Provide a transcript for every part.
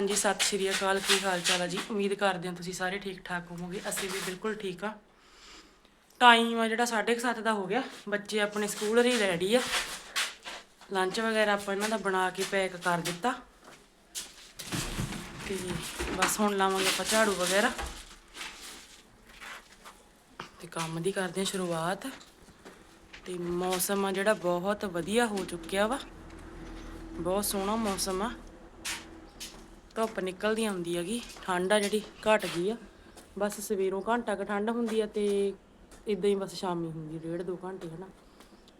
ਹਾਂਜੀ, ਸਤਿ ਸ਼੍ਰੀ ਅਕਾਲ। ਕੀ ਹਾਲ ਚਾਲ ਹੈ ਜੀ? ਉਮੀਦ ਕਰਦੇ ਹਾਂ ਤੁਸੀਂ ਸਾਰੇ ਠੀਕ ਠਾਕ ਹੋਵੋਗੇ। ਅਸੀਂ ਵੀ ਬਿਲਕੁਲ ਠੀਕ ਆ। ਟਾਈਮ ਆ ਜਿਹੜਾ 7:30 ਦਾ ਹੋ ਗਿਆ। ਬੱਚੇ ਆਪਣੇ ਸਕੂਲ ਲਈ ਰੈਡੀ ਆ। ਲੰਚ ਵਗੈਰਾ ਆਪਾਂ ਇਹਨਾਂ ਦਾ ਬਣਾ ਕੇ ਪੈਕ ਕਰ ਦਿੱਤਾ। ਤੇ ਬਸ ਹੁਣ ਲਾਵਾਂਗੇ ਆਪਾਂ ਝਾੜੂ ਵਗੈਰਾ। ਤੇ ਕੰਮ ਦੀ ਕਰਦੇ ਹਾਂ ਸ਼ੁਰੂਆਤ। ਤੇ ਮੌਸਮ ਆ ਜਿਹੜਾ ਬਹੁਤ ਵਧੀਆ ਹੋ ਚੁੱਕਿਆ ਵਾ। ਬਹੁਤ ਸੋਹਣਾ ਮੌਸਮ ਆ। ਧੁੱਪ ਨਿਕਲਦੀ ਆਉਂਦੀ ਹੈਗੀ, ਠੰਡ ਆ ਜਿਹੜੀ, ਘਟ ਗਈ ਆ। ਬਸ ਸਵੇਰੋਂ ਘੰਟਾ ਕ ਠੰਡ ਹੁੰਦੀ ਆ ਤੇ ਇਦਾਂ ਹੀ ਬਸ ਸ਼ਾਮੀ ਹੁੰਦੀ ਡੇਢ ਦੋ ਘੰਟੇ, ਹਨਾ।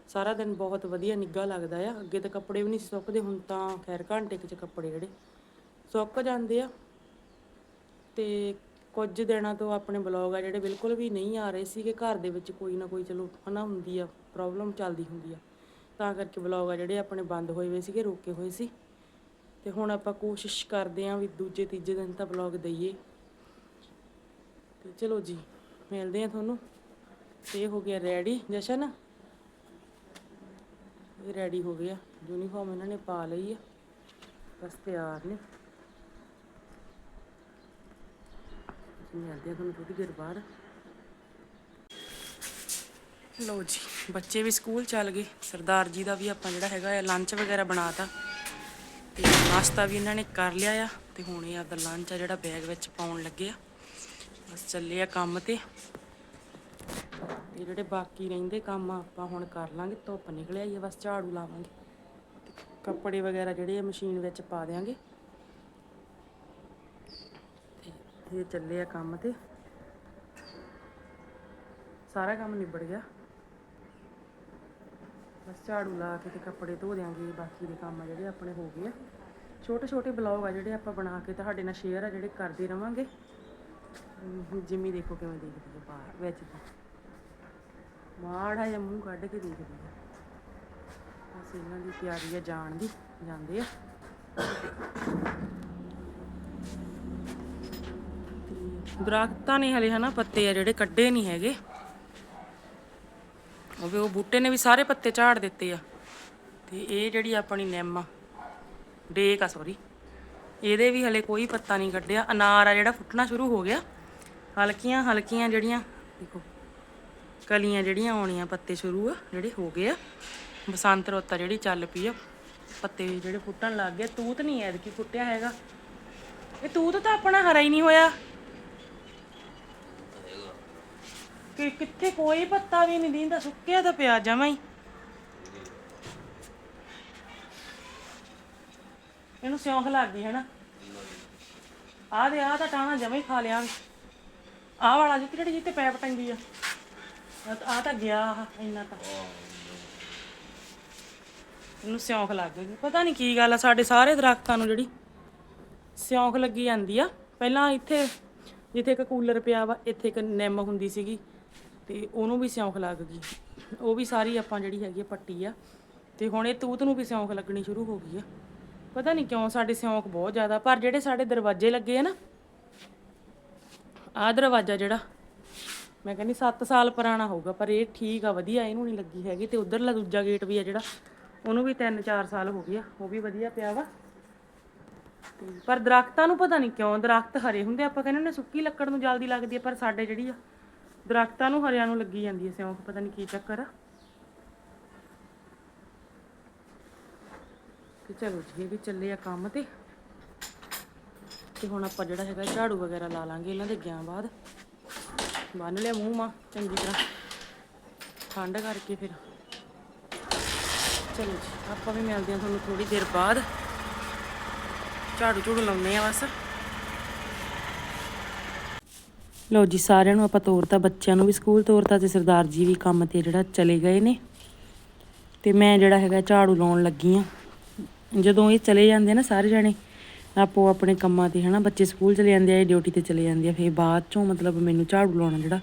ਸਾਰਾ ਦਿਨ ਬਹੁਤ ਵਧੀਆ ਨਿੱਘਾ ਲੱਗਦਾ ਆ, ਅੱਗੇ ਤਾਂ ਕੱਪੜੇ ਵੀ ਨਹੀਂ ਸੀ ਸੁੱਕਦੇ, ਹੁਣ ਤਾਂ ਖੈਰ ਘੰਟੇ ਕੁ ਚ ਕੱਪੜੇ ਜਿਹੜੇ ਸੁੱਕ ਜਾਂਦੇ ਆ। ਤੇ ਕੁਝ ਦਿਨਾਂ ਤੋਂ ਆਪਣੇ ਬਲੌਗ ਆ ਜਿਹੜੇ ਬਿਲਕੁਲ ਵੀ ਨਹੀਂ ਆ ਰਹੇ ਸੀਗੇ, ਘਰ ਦੇ ਵਿੱਚ ਕੋਈ ਨਾ ਕੋਈ ਚਲੋ ਹਨਾ ਹੁੰਦੀ ਆ, ਪ੍ਰੋਬਲਮ ਚੱਲਦੀ ਹੁੰਦੀ ਆ। ਤਾਂ ਕਰਕੇ ਬਲੌਗ ਆ ਜਿਹੜੇ ਆਪਣੇ ਬੰਦ ਹੋਏ ਹੋਏ ਸੀਗੇ, ਰੋਕੇ ਹੋਏ ਸੀ। ਤੇ ਹੁਣ ਆਪਾਂ ਕੋਸ਼ਿਸ਼ ਕਰਦੇ ਆਂ ਵੀ ਦੂਜੇ, ਤੀਜੇ ਦਿਨ ਤਾਂ ਬਲੌਗ ਦਈਏ। ਤੇ ਚਲੋ ਜੀ, ਮਿਲਦੇ ਆ ਤੁਹਾਨੂੰ। ਤੇ ਇਹ ਹੋ ਗਿਆ ਰੈਡੀ ਜਸ਼ਨ? ਇਹ ਰੈਡੀ ਹੋ ਗਿਆ। ਯੂਨੀਫਾਰਮ ਇਹਨਾਂ ਨੇ ਪਾ ਲਈ ਆ। ਬਸ ਤਿਆਰ ਨੇ। ਮਿਲਦੇ ਆ ਤੁਹਾਨੂੰ ਥੋੜੀ ਦੇਰ ਬਾਅਦ। ਲਓ ਜੀ, ਬੱਚੇ ਵੀ ਸਕੂਲ ਚੱਲ ਗਏ। ਸਰਦਾਰ ਜੀ ਦਾ ਵੀ ਆਪਾਂ ਜਿਹੜਾ ਹੈਗਾ ਲੰਚ ਵਗੈਰਾ ਬਣਾਤਾ। ਤੇ ਨਾਸ਼ਤਾ ਵੀ ਇਹਨਾਂ ਨੇ ਕਰ ਲਿਆ ਆ ਤੇ ਹੁਣ ਇਹ ਆਪਦਾ ਲੰਚ ਆ ਜਿਹੜਾ ਬੈਗ ਵਿੱਚ ਪਾਉਣ ਲੱਗੇ ਆ। ਬਸ ਚੱਲੇ ਆ ਕੰਮ ਤੇ। ਤੇ ਜਿਹੜੇ ਬਾਕੀ ਰਹਿੰਦੇ ਕੰਮ ਆਪਾਂ ਹੁਣ ਕਰ ਲਾਂਗੇ, ਧੁੱਪ ਨਿਕਲਿਆ ਹੀ ਆ, ਬਸ ਝਾੜੂ ਲਾਵਾਂਗੇ। ਕੱਪੜੇ ਵਗੈਰਾ ਜਿਹੜੇ ਆ ਮਸ਼ੀਨ ਵਿੱਚ ਪਾ ਦਿਆਂਗੇ। ਇਹ ਚੱਲੇ ਆ ਕੰਮ ਤੇ। ਸਾਰਾ ਕੰਮ ਨਿਬੜ ਗਿਆ। ਬਸ ਝਾੜੂ ਲਾ ਕੇ ਤੇ ਕੱਪੜੇ ਧੋ ਦਿਆਂਗੇ, ਬਾਕੀ ਦੇ ਕੰਮ ਆ ਜਿਹੜੇ ਆਪਣੇ ਹੋ ਗਏ ਆ। ਛੋਟੇ ਛੋਟੇ ਬਲੌਗ ਆ ਜਿਹੜੇ ਆਪਾਂ ਬਣਾ ਕੇ ਤੁਹਾਡੇ ਨਾਲ ਸ਼ੇਅਰ ਆ, ਜਿਹੜੇ ਕਰਦੇ ਰਵਾਂਗੇ। ਅਮ ਜਿੰਮੀ ਦੇਖੋ ਕਿਵੇਂ ਦੇਖਦੀ ਆ ਬਾਹਰ, ਵਿੱਚ ਦੀ। ਮਾੜਾ ਜਿਹਾ ਮੂੰਹ ਕੱਢ ਕੇ ਦੇਖਦੀ ਆ। ਬਸ ਇਹਨਾਂ ਦੀ ਤਿਆਰੀ ਆ ਜਾਣ ਦੀ, ਜਾਂਦੇ ਆ। ਦਰਖਤਾਂ ਨੇ ਹਲੇ ਹਨਾ ਪੱਤੇ ਆ ਜਿਹੜੇ ਕੱਢੇ ਨਹੀਂ ਹੈਗੇ। ਉਹ ਵੀ ਉਹ ਬੂਟੇ ਨੇ ਵੀ ਸਾਰੇ ਪੱਤੇ ਝਾੜ ਦਿੱਤੇ ਆ। ਤੇ ਇਹ ਜਿਹੜੀ ਆਪਣੀ ਨਿੰਮ ਆ। ਡੇਕ ਆ ਸੌਰੀ ਇਹਦੇ ਵੀ ਹਲੇ ਕੋਈ ਪੱਤਾ ਨਹੀਂ ਕੱਢਿਆ। ਅਨਾਰ ਆ ਜਿਹੜਾ ਫੁੱਟਣਾ ਸ਼ੁਰੂ ਹੋ ਗਿਆ। ਹਲਕੀਆਂ ਹਲਕੀਆਂ ਜਿਹੜੀਆਂ, ਦੇਖੋ, ਕਲੀਆਂ ਜਿਹੜੀਆਂ ਆਉਣੀਆਂ ਪੱਤੇ ਸ਼ੁਰੂ ਆ, ਜਿਹੜੇ ਹੋ ਗਏ ਆ। ਬਸੰਤ ਰੋਤਾ ਜਿਹੜੀ ਚੱਲ ਪਈ ਆ। ਪੱਤੇ ਜਿਹੜੇ ਫੁੱਟਣ ਲੱਗ ਗਏ। ਤੂਤ ਨਹੀਂ ਐਦ ਕੀ ਫੁੱਟਿਆ ਹੈਗਾ। ਇਹ ਤੂਤ ਤਾਂ ਆਪਣਾ ਹਰਾ ਹੀ ਨਹੀਂ ਹੋਇਆ। ਕਿ ਕਿੱਥੇ ਕੋਈ ਪੱਤਾ ਵੀ ਨਹੀਂ ਦਿੰਦਾ। ਸੁੱਕਿਆ ਤਾਂ ਪਿਆ ਜਮਾਂ ਹੀ। ਇਹਨੂੰ ਸਿਉਂਖ ਲੱਗ ਗਈ ਹੈ ਨਾ। ਆਹ ਦੇ, ਆਹ ਤਾਂ ਟਾਣਾ ਜਮਾਂ ਹੀ ਖਾ ਲਿਆ ਆਹ ਵਾਲਾ ਜਿੱਥੇ ਜਿਹੜੀ ਜਿੱਤੇ ਪੈਪ ਟੰਗੀ ਆ। ਆ ਤਾਂ ਗਿਆ ਆਹ, ਇੰਨਾ ਤਾਂ। ਇਹਨੂੰ ਸਿਉਂਖ ਲੱਗ ਗਈ। ਪਤਾ ਨਹੀਂ ਕੀ ਗੱਲ ਆ, ਸਾਡੇ ਸਾਰੇ ਦਰਖਤਾਂ ਨੂੰ ਜਿਹੜੀ ਸਿਉਂਖ ਲੱਗੀ ਜਾਂਦੀ ਆ। ਪਹਿਲਾਂ ਇੱਥੇ, ਜਿੱਥੇ ਇੱਕ ਕੂਲਰ ਪਿਆ ਵਾ, ਇੱਥੇ ਇੱਕ ਨਿੰਮ ਹੁੰਦੀ ਸੀਗੀ, ਤੇ ਉਹਨੂੰ ਵੀ ਸਿਉਂਖ ਲੱਗ ਗਈ। ਉਹ ਵੀ ਸਾਰੀ ਆਪਾਂ ਜਿਹੜੀ ਹੈਗੀ ਆ, ਪੱਟੀ ਆ। ਤੇ ਹੁਣ ਇਹ ਤੂਤ ਨੂੰ ਵੀ ਸਿਉਂਖ ਲੱਗਣੀ ਸ਼ੁਰੂ ਹੋ ਗਈ ਆ। ਪਤਾ ਨਹੀਂ ਕਿਉਂ ਸਾਡੇ ਸਿਉਂਕ ਬਹੁਤ ਜ਼ਿਆਦਾ, ਪਰ ਜਿਹੜੇ ਸਾਡੇ ਦਰਵਾਜ਼ੇ ਲੱਗੇ ਆ ਨਾ, ਆਹ ਦਰਵਾਜ਼ਾ ਜਿਹੜਾ, ਮੈਂ ਕਹਿੰਦੀ 7 ਸਾਲ ਪੁਰਾਣਾ ਹੋਊਗਾ, ਪਰ ਇਹ ਠੀਕ ਆ, ਵਧੀਆ, ਇਹਨੂੰ ਨਹੀਂ ਲੱਗੀ ਹੈਗੀ, ਤੇ ਉਧਰਲਾ ਦੂਜਾ ਗੇਟ ਵੀ ਆ ਜਿਹੜਾ, ਉਹਨੂੰ ਵੀ 3-4 ਸਾਲ ਹੋ ਗਏ ਆ, ਉਹ ਵੀ ਵਧੀਆ ਪਿਆ ਵਾ। ਤੇ ਪਰ ਦਰਖਤਾਂ ਨੂੰ ਪਤਾ ਨਹੀਂ ਕਿਉਂ, ਦਰਖਤ ਹਰੇ ਹੁੰਦੇ ਆਪਾਂ ਕਹਿੰਦੇ ਨੇ ਸੁੱਕੀ ਲੱਕੜ ਨੂੰ ਜਲਦੀ ਲੱਗਦੀ ਆ, ਪਰ ਸਾਡੇ ਜਿਹੜੀ ਆ, ਦਰਖਤਾਂ ਨੂੰ ਹਰਿਆਂ ਨੂੰ ਲੱਗੀ ਜਾਂਦੀ ਹੈ ਸਿਉਂਕ, ਪਤਾ ਨਹੀਂ ਕੀ ਚੱਕਰ ਆ। ਤੇ ਚਲੋ ਜੀ ਇਹ ਵੀ ਚੱਲੇ ਆ ਕੰਮ ਤੇ। ਤੇ ਹੁਣ ਆਪਾਂ ਜਿਹੜਾ ਹੈਗਾ ਝਾੜੂ ਵਗੈਰਾ ਲਾ ਲਾਂਗੇ ਇਹਨਾਂ ਦੇ ਗਿਆ ਬਾਅਦ। ਬੰਨ ਲਿਆ ਮੂੰਹ ਮਾ, ਚੰਗੀ ਤਰ੍ਹਾਂ। ਠੰਡ ਕਰਕੇ ਫਿਰ। ਚਲੋ ਜੀ, ਆਪਾਂ ਵੀ ਮਿਲਦੇ ਹਾਂ ਤੁਹਾਨੂੰ ਥੋੜੀ ਦੇਰ ਬਾਅਦ। ਝਾੜੂ ਝੂੜੂ ਲਾਉਨੇ ਆ ਬਸ। ਲਓ ਜੀ, ਸਾਰਿਆਂ ਨੂੰ ਆਪਾਂ ਤੋਰਤਾ, ਬੱਚਿਆਂ ਨੂੰ ਵੀ ਸਕੂਲ ਤੋਰਤਾ ਤੇ ਸਰਦਾਰ ਜੀ ਵੀ ਕੰਮ ਤੇ ਜਿਹੜਾ ਚਲੇ ਗਏ ਨੇ। ਤੇ ਮੈਂ ਜਿਹੜਾ ਹੈਗਾ ਝਾੜੂ ਲਾਉਣ ਲੱਗੀ ਆ ਜਦੋਂ ਇਹ ਚਲੇ ਜਾਂਦੇ ਨਾ ਸਾਰੇ ਜਣੇ, ਆਪੋ ਆਪਣੇ ਕੰਮਾਂ ਤੇ ਹਨਾ, ਬੱਚੇ ਸਕੂਲ ਚਲੇ ਜਾਂਦੇ ਆ, ਇਹ ਡਿਊਟੀ ਤੇ ਚਲੇ ਜਾਂਦੇ ਆ, ਫਿਰ ਬਾਅਦ ਚੋਂ ਮਤਲਬ ਮੈਨੂੰ ਝਾੜੂ ਲਾਉਣਾ ਜਿਹੜਾ,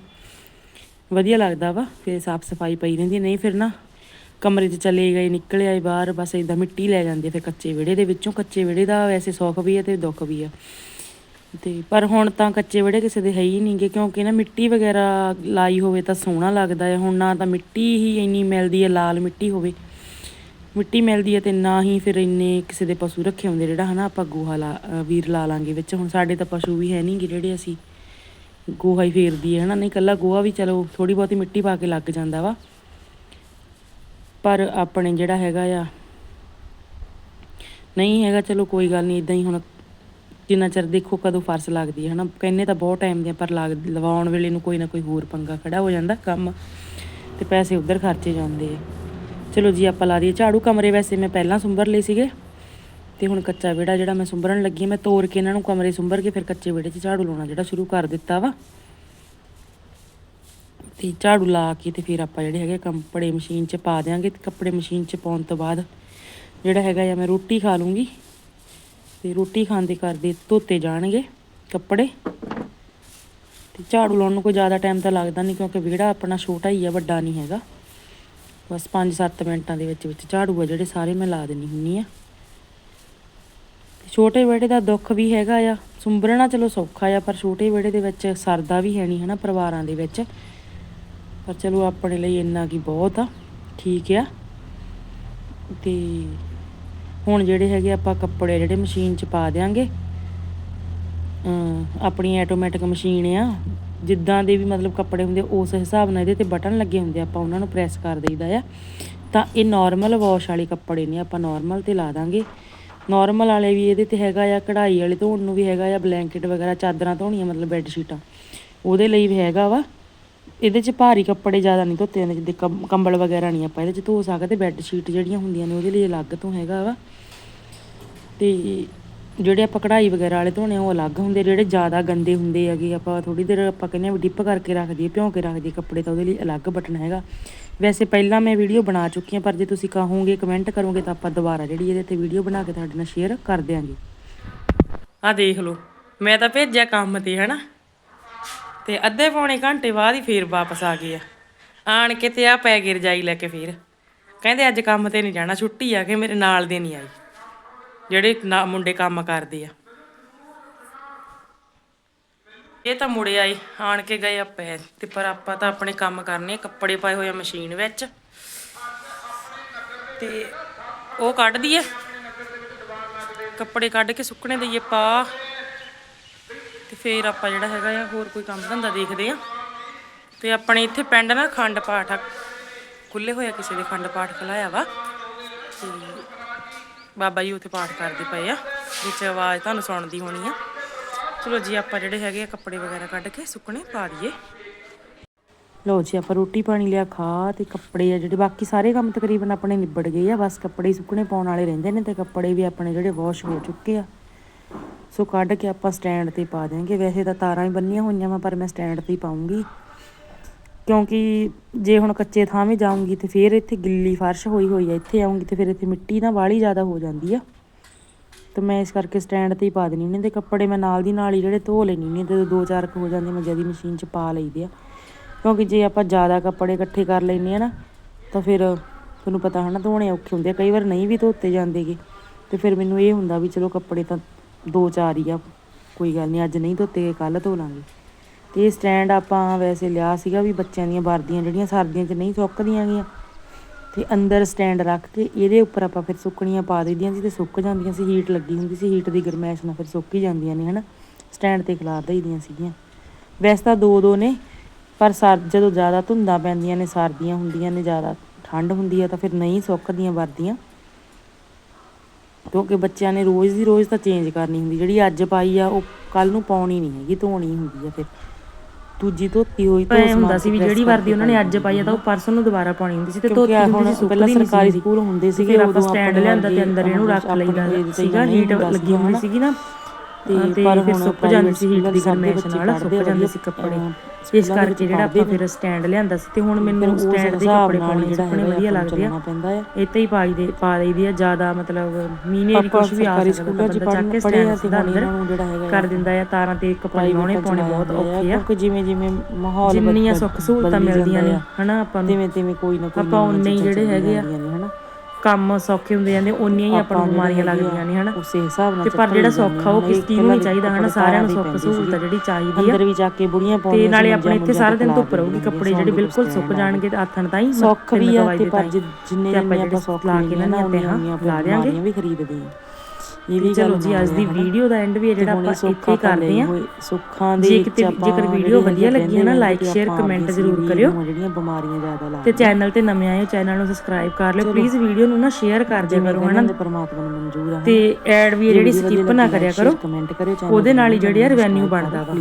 ਵਧੀਆ ਲੱਗਦਾ ਵਾ, ਫਿਰ ਸਾਫ਼ ਸਫ਼ਾਈ ਪਈ ਰਹਿੰਦੀ ਨਹੀਂ ਫਿਰ ਨਾ ਕਮਰੇ 'ਚ ਚਲੇ ਗਏ, ਨਿਕਲ ਆਏ ਬਾਹਰ, ਬਸ ਇਦਾਂ ਮਿੱਟੀ ਲੈ ਜਾਂਦੀ ਆ, ਫਿਰ ਕੱਚੇ ਵਿਹੜੇ ਦੇ ਵਿੱਚੋਂ, ਕੱਚੇ ਵਿਹੜੇ ਦਾ ਵੈਸੇ ਸੁੱਖ ਵੀ ਹੈ ਤੇ ਦੁੱਖ ਵੀ ਆ। ਤੇ ਪਰ ਹੁਣ ਤਾਂ ਕੱਚੇ ਵਿਹੜੇ ਕਿਸੇ ਦੇ ਹੈ ਹੀ ਨਹੀਂਗੇ ਕਿਉਂਕਿ ਨਾ ਮਿੱਟੀ ਵਗੈਰਾ ਲਾਈ ਹੋਵੇ ਤਾਂ ਸੋਹਣਾ ਲੱਗਦਾ ਹੈ ਹੁਣ ਨਾ ਤਾਂ ਮਿੱਟੀ ਹੀ ਇੰਨੀ ਮਿਲਦੀ ਹੈ ਲਾਲ ਮਿੱਟੀ ਹੋਵੇ। ਮਿੱਟੀ ਮਿਲਦੀ ਹੈ ਤੇ ਨਾ ਹੀ ਫਿਰ ਇੰਨੇ ਕਿਸੇ ਦੇ ਪਸ਼ੂ ਰੱਖੇ ਹੁੰਦੇ ਜਿਹੜਾ ਹਨਾ ਆਪਾਂ ਗੋਹਾ ਲਾ ਵੀਰ ਲਾ ਲਾਂਗੇ ਵਿੱਚ। ਹੁਣ ਸਾਡੇ ਤਾਂ ਪਸ਼ੂ ਵੀ ਹੈ ਨਹੀਂਗੇ ਜਿਹੜੇ ਅਸੀਂ ਗੋਹਾ ਹੀ ਫੇਰਦੀ ਹੈ ਹਨਾ, ਨਹੀਂ ਕੱਲਾ ਗੋਹਾ ਵੀ ਚਲੋ ਥੋੜੀ ਬਹੁਤੀ ਮਿੱਟੀ ਪਾ ਕੇ ਲੱਗ ਜਾਂਦਾ ਵਾ। ਪਰ ਆਪਣੇ ਜਿਹੜਾ ਹੈਗਾ ਆ, ਨਹੀਂ ਹੈਗਾ ਚਲੋ ਕੋਈ ਗੱਲ ਨਹੀਂ ਇਦਾਂ ਹੀ ਹੁਣ ਜਿੰਨਾ ਚਿਰ ਦੇਖੋ ਕਦੋਂ ਫਰਸ ਲੱਗਦੀ ਹੈ ਹਨਾ। ਕਹਿੰਨੇ ਤਾਂ ਬਹੁਤ ਟਾਈਮ ਦੇ ਪਰ ਲੱਗ, ਲਵਾਉਣ ਵੇਲੇ ਨੂੰ ਕੋਈ ਨਾ ਕੋਈ ਹੋਰ ਪੰਗਾ ਖੜਾ ਹੋ ਜਾਂਦਾ ਕੰਮ ਤੇ ਪੈਸੇ ਉਧਰ ਖਰਚੇ ਜਾਂਦੇ ਆ। ਚਲੋ ਜੀ, ਆਪਾਂ ਲਾ ਦਈਏ। ਝਾੜੂ ਕਮਰੇ ਵੈਸੇ ਮੈਂ ਪਹਿਲਾਂ ਸੁੰਬਰ ਲਏ ਸੀਗੇ। ਤੇ ਹੁਣ ਕੱਚਾ ਵਿਹੜਾ ਜਿਹੜਾ ਮੈਂ ਸੁੰਬਰਨ ਲੱਗੀ ਮੈਂ ਤੋੜ ਕੇ ਇਹਨਾਂ ਨੂੰ ਕਮਰੇ ਸੁੰਬਰ ਕੇ ਫਿਰ ਕੱਚੇ ਵਿਹੜੇ 'ਚ ਝਾੜੂ ਲਾਉਣਾ ਜਿਹੜਾ ਸ਼ੁਰੂ ਕਰ ਦਿੱਤਾ ਵਾ। ਤੇ ਝਾੜੂ ਲਾ ਕੇ ਤੇ ਫਿਰ ਆਪਾਂ ਜਿਹੜੇ ਹੈਗੇ ਕੱਪੜੇ ਮਸ਼ੀਨ 'ਚ ਪਾ ਦਿਆਂਗੇ। ਤੇ ਕੱਪੜੇ ਮਸ਼ੀਨ 'ਚ ਪਾਉਣ ਤੋਂ ਬਾਅਦ ਜਿਹੜਾ ਹੈਗਾ ਆ, ਮੈਂ ਰੋਟੀ ਖਾ ਲੂੰਗੀ। ਤੇ ਰੋਟੀ ਖਾਂਦੇ ਕਰਦੇ ਧੋਤੇ ਜਾਣਗੇ ਕੱਪੜੇ। ਤੇ ਝਾੜੂ ਲਾਉਣ ਨੂੰ ਕੋਈ ਜ਼ਿਆਦਾ ਟਾਈਮ ਤਾਂ ਲੱਗਦਾ ਨਹੀਂ, ਕਿਉਂਕਿ ਵਿਹੜਾ ਆਪਣਾ ਛੋਟਾ ਹੀ ਆ, ਵੱਡਾ ਨਹੀਂ ਹੈਗਾ। ਬਸ 5-7 ਮਿੰਟਾਂ ਦੇ ਵਿੱਚ ਵਿੱਚ ਝਾੜੂ ਆ ਜਿਹੜੇ ਸਾਰੇ ਮੈਂ ਲਾ ਦਿੰਨੀ ਹੁੰਨੀ ਆ। ਛੋਟੇ ਵਿਹੜੇ ਦਾ ਦੁੱਖ ਵੀ ਹੈਗਾ ਆ। ਸੁੰਬਰਣਾ ਚਲੋ ਸੌਖਾ ਆ, ਪਰ ਛੋਟੇ ਵਿਹੜੇ ਦੇ ਵਿੱਚ ਸਰਦਾ ਵੀ ਹੈ ਨਹੀਂ ਹਨਾ ਪਰਿਵਾਰਾਂ ਦੇ ਵਿੱਚ। ਪਰ ਚਲੋ ਆਪਣੇ ਲਈ ਇੰਨਾ ਕੀ ਬਹੁਤ ਆ, ਠੀਕ ਆ। ਤੇ ਹੁਣ ਜਿਹੜੇ ਹੈਗੇ ਆਪਾਂ ਕੱਪੜੇ ਜਿਹੜੇ ਮਸ਼ੀਨ 'ਚ ਪਾ ਦਿਆਂਗੇ ਆਪਣੀ ਆਟੋਮੈਟਿਕ ਮਸ਼ੀਨ ਆ ਜਿੱਦਾਂ ਦੇ ਵੀ ਮਤਲਬ ਕੱਪੜੇ ਹੁੰਦੇ ਉਸ ਹਿਸਾਬ ਨਾਲ ਇਹਦੇ ਤੇ ਬਟਨ ਲੱਗੇ ਹੁੰਦੇ ਆਪਾਂ ਉਹਨਾਂ ਨੂੰ ਪ੍ਰੈਸ ਕਰ ਦੇਈਦਾ ਆ। ਤਾਂ ਇਹ ਨਾਰਮਲ ਵਾਸ਼ ਵਾਲੇ ਕੱਪੜੇ ਨੇ, ਆਪਾਂ ਨਾਰਮਲ ਤੇ ਲਾ ਦਾਂਗੇ। ਨਾਰਮਲ ਵਾਲੇ ਵੀ ਇਹਦੇ ਤੇ ਹੈਗਾ ਆ, ਕਢਾਈ ਵਾਲੇ ਧੋਣ ਨੂੰ ਵੀ ਹੈਗਾ ਆ ਬਲੈਂਕਟ ਵਗੈਰਾ, ਚਾਦਰਾਂ ਧੋਣੀਆਂ, ਮਤਲਬ ਬੈੱਡ ਸ਼ੀਟਾਂ ਉਹਦੇ ਲਈ ਵੀ ਹੈਗਾ ਵਾ। ਇਹਦੇ 'ਚ ਭਾਰੀ ਕੱਪੜੇ ਜ਼ਿਆਦਾ ਨਹੀਂ ਧੋਤੇ ਜਾਂਦੇ, ਜਿੱਦੇ ਕੰਬਲ ਵਗੈਰਾ ਨਹੀਂ ਆਪਾਂ ਇਹਦੇ 'ਚ ਧੋ ਸਕਦੇ ਬੈੱਡ ਸ਼ੀਟ ਜਿਹੜੀਆਂ ਹੁੰਦੀਆਂ ਨੇ, ਉਹਦੇ ਲਈ ਅਲੱਗ ਤੋਂ ਹੈਗਾ ਵਾ। ਤੇ ਜਿਹੜੇ ਆਪਾਂ ਕਢਾਈ ਵਗੈਰਾ ਵਾਲੇ ਧੋਣੇ ਆ, ਉਹ ਅਲੱਗ ਹੁੰਦੇ ਜਿਹੜੇ ਜ਼ਿਆਦਾ ਗੰਦੇ ਹੁੰਦੇ ਹੈਗੇ ਆਪਾਂ ਥੋੜੀ ਦੇਰ ਆਪਾਂ ਕਹਿੰਦੇ ਆ ਵੀ ਡਿਪ ਕਰਕੇ ਰੱਖ ਦਈਏ, ਭਿਉਂ ਕੇ ਰੱਖ ਦਈਏ ਕੱਪੜੇ ਤਾਂ ਉਹਦੇ ਲਈ ਅਲੱਗ ਬਟਨ ਹੈਗਾ। ਵੈਸੇ ਪਹਿਲਾਂ ਮੈਂ ਵੀਡੀਓ ਬਣਾ ਚੁੱਕੀ ਹਾਂ, ਪਰ ਜੇ ਤੁਸੀਂ ਕਹੋਗੇ ਕਮੈਂਟ ਕਰੋਗੇ ਤਾਂ ਆਪਾਂ ਦੁਬਾਰਾ ਜਿਹੜੀ ਇਹਦੇ ਤੇ ਵੀਡੀਓ ਬਣਾ ਕੇ ਤੁਹਾਡੇ ਨਾਲ ਸ਼ੇਅਰ ਕਰ ਦਿਆਂਗੇ। ਆ ਦੇਖ ਲਓ, ਮੈਂ ਤਾਂ ਭੇਜਿਆ ਕੰਮ ਤੇ, ਹਨਾ? ਤੇ ਅੱਧੇ ਪੌਣੇ ਘੰਟੇ ਬਾਅਦ ਹੀ ਫੇਰ ਵਾਪਸ ਆ ਗਏ ਆ। ਆਣ ਕੇ ਤੇ ਆ ਪੈ ਗਏ ਰਜਾਈ ਲੈ ਕੇ ਫੇਰ। ਕਹਿੰਦੇ ਅੱਜ ਕੰਮ ਤੇ ਨਹੀਂ ਜਾਣਾ, ਛੁੱਟੀ ਆ ਕੇ ਮੇਰੇ ਨਾਲ ਦੇ ਨਹੀਂ ਆਈ। ਜਿਹੜੇ ਨਾ ਮੁੰਡੇ ਕੰਮ ਕਰਦੇ ਆ। ਇਹ ਤਾਂ ਮੁੜੇ ਆਏ ਆਣ ਕੇ ਗਏ ਆ ਤੇ ਪਰ ਆਪਾਂ ਤਾਂ ਆਪਣੇ ਕੰਮ ਕਰਨੇ ਆ, ਕੱਪੜੇ ਪਾਏ ਹੋਏ ਆ ਮਸ਼ੀਨ ਵਿੱਚ। ਤੇ ਉਹ ਕੱਢ ਦਈਏ। ਕੱਪੜੇ ਕੱਢ ਕੇ ਸੁੱਕਣੇ ਦਈਏ ਪਾ। ਤੇ ਫੇਰ ਆਪਾਂ ਜਿਹੜਾ ਹੈਗਾ ਆ ਹੋਰ ਕੋਈ ਕੰਮ ਧੰਦਾ ਦੇਖਦੇ ਆ। ਤੇ ਆਪਣੇ ਇੱਥੇ ਪਿੰਡ ਨਾ ਖੰਡ ਪਾਠ ਆ। ਖੁੱਲੇ ਹੋਇਆ ਕਿਸੇ ਦੇ ਖੰਡ ਪਾਠ ਖਲਾਇਆ ਵਾ। ਤੇ ਬਾਬਾ ਜੀ ਉੱਥੇ ਪਾਠ ਕਰਦੇ ਪਏ ਆ, ਵਿੱਚ ਆਵਾਜ਼ ਤੁਹਾਨੂੰ ਸੁਣਦੀ ਹੋਣੀ ਆ। ਚਲੋ ਜੀ, ਆਪਾਂ ਜਿਹੜੇ ਹੈਗੇ ਆ ਕੱਪੜੇ ਵਗੈਰਾ ਕੱਢ ਕੇ ਸੁੱਕਣੇ ਪਾ ਦਈਏ। ਲੋ ਜੀ, ਆਪਾਂ ਰੋਟੀ ਪਾਣੀ ਲਿਆ ਖਾ ਤੇ ਕੱਪੜੇ ਆ ਜਿਹੜੇ, ਬਾਕੀ ਸਾਰੇ ਕੰਮ ਤਕਰੀਬਨ ਆਪਣੇ ਨਿਬੜ ਗਏ ਆ। ਬਸ ਕੱਪੜੇ ਹੀ ਸੁੱਕਣੇ ਪਾਉਣ ਵਾਲੇ ਰਹਿੰਦੇ ਨੇ ਤੇ ਕੱਪੜੇ ਵੀ ਆਪਣੇ ਜਿਹੜੇ ਵਾਸ਼ ਹੋ ਚੁੱਕੇ ਆ। ਸੋ ਕੱਢ ਕੇ ਆਪਾਂ ਸਟੈਂਡ ਤੇ ਪਾ ਦੇਾਂਗੇ ਵੈਸੇ ਤਾਂ ਤਾਰਾਂ ਹੀ ਬੰਨੀਆਂ ਹੋਈਆਂ ਵਾ, ਪਰ ਮੈਂ ਸਟੈਂਡ ਤੇ ਹੀ ਪਾਉਂਗੀ ਕਿਉਂਕਿ ਜੇ ਹੁਣ ਕੱਚੇ ਥਾਂ ਥਾਵੇਂ ਜਾਊਂਗੀ ਤੇ ਫਿਰ ਇੱਥੇ ਗਿੱਲੀ ਫਰਸ਼ ਹੋਈ ਹੋਈ ਆ, ਇੱਥੇ ਆਉਂਗੀ ਤੇ ਫਿਰ ਇੱਥੇ ਮਿੱਟੀ ਨਾ ਵਾਲੀ ਜ਼ਿਆਦਾ ਹੋ ਜਾਂਦੀ ਆ। ਤੇ ਮੈਂ ਇਸ ਕਰਕੇ ਸਟੈਂਡ ਤੇ ਹੀ ਪਾ ਦੇਣੀ ਨੇ ਤੇ ਕੱਪੜੇ ਮੈਂ ਨਾਲ ਦੀ ਨਾਲ ਹੀ ਜਿਹੜੇ ਧੋ ਲੈਣੀ ਨੇ ਤੇ ਦੋ ਚਾਰ ਕੁ ਹੋ ਜਾਂਦੇ ਮੈਂ ਜਦੀ ਮਸ਼ੀਨ 'ਚ ਪਾ ਲਈਦੇ ਆ। ਕਿਉਂਕਿ ਜੇ ਆਪਾਂ ਜ਼ਿਆਦਾ ਕੱਪੜੇ ਇਕੱਠੇ ਕਰ ਲੈਨੇ ਆ ਨਾ, ਤਾਂ ਫਿਰ ਤੁਹਾਨੂੰ ਪਤਾ ਹਨਾ ਧੋਣੇ ਔਖੇ ਹੁੰਦੇ ਆ, ਕਈ ਵਾਰ ਨਹੀਂ ਵੀ ਧੋਤੇ ਜਾਂਦੇਗੇ। ਤੇ ਫਿਰ ਮੈਨੂੰ ਇਹ ਹੁੰਦਾ ਵੀ ਚਲੋ ਕੱਪੜੇ ਤਾਂ ਦੋ ਚਾਰ ਹੀ ਆ, ਕੋਈ ਗੱਲ ਨਹੀਂ ਅੱਜ ਨਹੀਂ ਧੋਤੇ ਕੱਲ ਧੋ ਲਾਂਗੇ। ਤੇ ਇਹ ਸਟੈਂਡ ਆਪਾਂ ਵੈਸੇ ਲਿਆ ਸੀਗਾ ਵੀ ਬੱਚਿਆਂ ਦੀਆਂ ਵਰਦੀਆਂ ਜਿਹੜੀਆਂ ਸਰਦੀਆਂ 'ਚ ਨਹੀਂ ਸੁੱਕਦੀਆਂ ਗੀਆਂ। ਤੇ ਅੰਦਰ ਸਟੈਂਡ ਰੱਖ ਕੇ ਇਹਦੇ ਉੱਪਰ ਆਪਾਂ ਫਿਰ ਸੁੱਕਣੀਆਂ ਪਾ ਦਈਦੀਆਂ ਸੀ ਤੇ ਸੁੱਕ ਜਾਂਦੀਆਂ ਸੀ ਹੀਟ ਲੱਗੀ ਹੁੰਦੀ ਸੀ ਹੀਟ ਦੀ ਗਰਮੈਸ਼ ਨਾਲ ਫਿਰ ਸੁੱਕ ਹੀ ਜਾਂਦੀਆਂ ਨੇ, ਹਨਾ? ਸਟੈਂਡ ਤੇ ਖਿਲਾਰ ਦਈਦੀਆਂ ਸੀਗੀਆਂ। ਵੈਸੇ ਤਾਂ ਦੋ ਦੋ ਨੇ, ਪਰ ਸਰ, ਜਦੋਂ ਜ਼ਿਆਦਾ ਧੁੰਦਾਂ ਪੈਂਦੀਆਂ ਨੇ, ਸਰਦੀਆਂ ਹੁੰਦੀਆਂ ਨੇ, ਜ਼ਿਆਦਾ ਠੰਡ ਹੁੰਦੀ ਆ ਤਾਂ ਫਿਰ ਨਹੀਂ ਸੁੱਕਦੀਆਂ ਵਰਦੀਆਂ। ਕਿਉਂਕਿ ਬੱਚਿਆਂ ਨੇ ਰੋਜ਼ ਦੀ ਰੋਜ਼ ਤਾਂ ਚੇਂਜ ਕਰਨੀ ਹੁੰਦੀ, ਜਿਹੜੀ ਅੱਜ ਪਾਈ ਆ, ਉਹ ਕੱਲ ਨੂੰ ਪਾਉਣੀ ਨਹੀਂ ਹੈਗੀ, ਧੋਣੀ ਹੁੰਦੀ ਆ ਫਿਰ। ਦੂਜੀ ਧੋਤੀ ਹੋਈ ਤਾਂ ਐ ਹੁੰਦਾ ਸੀ ਵੀ ਜਿਹੜੀ ਵਰਦੀ ਉਹਨਾਂ ਨੇ ਅੱਜ ਪਾਈ ਆ ਤਾਂ ਉਹ ਪਰਸੋਂ ਨੂੰ ਦੁਬਾਰਾ ਪਾਉਣੀ ਹੁੰਦੀ ਸੀ ਤੇ ਧੋਤੀ ਹੁੰਦੀ ਸੀ ਪਹਿਲਾਂ ਸੁੱਕਦੀ ਨਹੀਂ ਸਰਕਾਰੀ ਸਕੂਲ ਹੁੰਦੇ ਸੀਗੇ ਆਪਾਂ ਉਦੋਂ ਸਟੈਂਡ ਲਿਆਂਦਾ ਤੇ ਅੰਦਰ ਇਹਨੂੰ ਰੱਖ ਲਈਦਾ ਸੀਗਾ ਹੀਟ ਲੱਗੀ ਹੁੰਦੀ ਹਨਾ। ਸੀਗੀ ਨਾ। ਤੇ ਪਰ ਹੁਣ ਸੁੱਕ ਜਾਂਦੀ ਸੀ ਹੀਟ ਦੀ ਗਰਮੈਸ਼ ਨਾਲ ਸੁੱਕ ਜਾਂਦੇ ਸੀ ਕੱਪੜੇ। ਇਸ ਦੇ ਕਰਕੇ ਜਿਹੜਾ ਆਪਾਂ ਫਿਰ ਸਟੈਂਡ ਲਿਆਂਦਾ ਸੀ ਤੇ ਹੁਣ ਮੈਨੂੰ ਸਟੈਂਡ ਦੇ ਕੱਪੜੇ ਪਾਉਣੇ ਜਿਹੜਾ ਹੈਗਾ ਵਧੀਆ ਲੱਗਦੇ ਆ। ਇੱਥੇ ਹੀ। ਪਾਈ ਦੇ ਪਾ ਦਈਦੀ ਆ ਜ਼ਿਆਦਾ ਮਤਲਬ ਮੀਨੇ ਆਪਾਂ ਕੁਝ ਵੀ ਆ ਸਕਦਾ ਸਕੂਲਾਂ 'ਚ ਬੰਦਾ ਚੱਕ ਕੇ ਸਟੈਂਡ ਸਿੱਧਾ ਅੰਦਰ ਕਰ ਦਿੰਦਾ ਆ ਤਾਰਾਂ ਤੇ ਕੱਪੜੇ ਲਾਉਣੇ ਪਾਉਣੇ ਬਹੁਤ ਔਖੇ ਆ। ਕਿਉਂਕਿ ਜਿਵੇਂ ਜਿਵੇਂ ਮਾਹੌਲ ਜਿੰਨੀਆਂ ਸੁੱਖ ਸਹੂਲਤਾਂ ਮਿਲਦੀਆਂ ਨੇ ਹਨਾ ਆਪਾਂ ਨੂੰ। ਤਿਵੇਂ ਤਿਵੇਂ ਕੋਈ ਨਾ ਕੋਈ ਆਪਾਂ ਉਨੇ ਜਿਹੜੇ ਹੈਗੇ ਆ। ਕੰਮ ਸੌਖੇ ਹੁੰਦੇ ਜਾਂਦੇ ਓਨੀਆਂ ਹੀ ਆਪਾਂ ਨੂੰ ਬਿਮਾਰੀਆਂ ਲੱਗਦੀਆਂ ਨੇ ਹਨਾ? ਉਸੇ ਹਿਸਾਬ ਨਾਲ ਤੇ ਪਰ ਜਿਹੜਾ ਸੌਖਾ ਉਹ ਕਿਸ ਚੀਜ਼ ਨੂੰ ਨਹੀਂ ਚਾਹੀਦਾ ਹਨਾ? ਸਾਰਿਆਂ ਨੂੰ ਸੁੱਖ ਸਹੂਲਤ ਜਿਹੜੀ ਚਾਹੀਦੀ ਆ। ਅੰਦਰ ਵੀ ਜਾ ਕੇ ਬੁੜੀਆਂ ਤੇ ਪਾਉਂਦੀਆਂ ਨਾਲੇ ਆਪਣੇ ਇੱਥੇ ਸਾਰਾ ਦਿਨ ਧੁੱਪ ਰਹੂਗੀ ਕੱਪੜੇ ਜਿਹੜੇ ਬਿਲਕੁਲ ਸੁੱਕ ਜਾਣਗੇ ਤੇ ਆਥਣ ਤਾਈਂ ਸੌਖ ਵੀ ਆ ਤੇ ਪਰ ਜਿੰਨੇ ਤੇ ਜਿੰਨੇ ਆਪਾਂ ਸੌਖ ਲਾ ਕੇ ਨਾ ਤੇ ਹਾਂ ਲਾ ਦਿਆਂਗੇ। ਬਿਮਾਰੀਆਂ ਵੀ ਖਰੀਦਦੇ ਆ। ਇਹ ਵੀ ਚਲੋ ਜੀ ਅੱਜ ਦੀ ਵੀਡੀਓ ਦਾ ਐਂਡ ਵੀ ਹੈ ਜਿਹੜਾ ਆਪਾਂ ਇੱਥੇ ਕਰਦੇ ਆ ਸੁੱਖਾਂ ਦੇ ਜੇ ਕਿਤੇ ਜੇਕਰ ਵੀਡੀਓ ਵਧੀਆ ਲੱਗੀ ਹੈ ਨਾ ਲਾਈਕ ਸ਼ੇਅਰ ਕਮੈਂਟ ਜ਼ਰੂਰ ਕਰਿਓ। ਜਿਹੜੀਆਂ ਬਿਮਾਰੀਆਂ ਜ਼ਿਆਦਾ ਲਾ ਤੇ ਚੈਨਲ ਤੇ ਨਵੇਂ ਆਏ ਹੋ ਚੈਨਲ ਨੂੰ ਸਬਸਕ੍ਰਾਈਬ ਕਰ ਲਿਓ। ਪਲੀਜ਼ ਵੀਡੀਓ ਨੂੰ ਨਾ ਸ਼ੇਅਰ ਕਰ ਦਿਆ ਕਰੋ ਹਨਾ? ਪਰਮਾਤਮਾ ਨੂੰ ਮਨਜ਼ੂਰ ਆ ਤੇ ਐਡ ਵੀ ਜਿਹੜੀ ਸਕਿਪ ਨਾ ਕਰਿਆ ਕਰੋ। ਕਮੈਂਟ ਕਰਿਓ ਚੈਨਲ ਉਹਦੇ ਨਾਲ ਹੀ ਜਿਹੜੇ ਆ ਰੈਵਨਿਊ ਬਣਦਾ ਵਾ।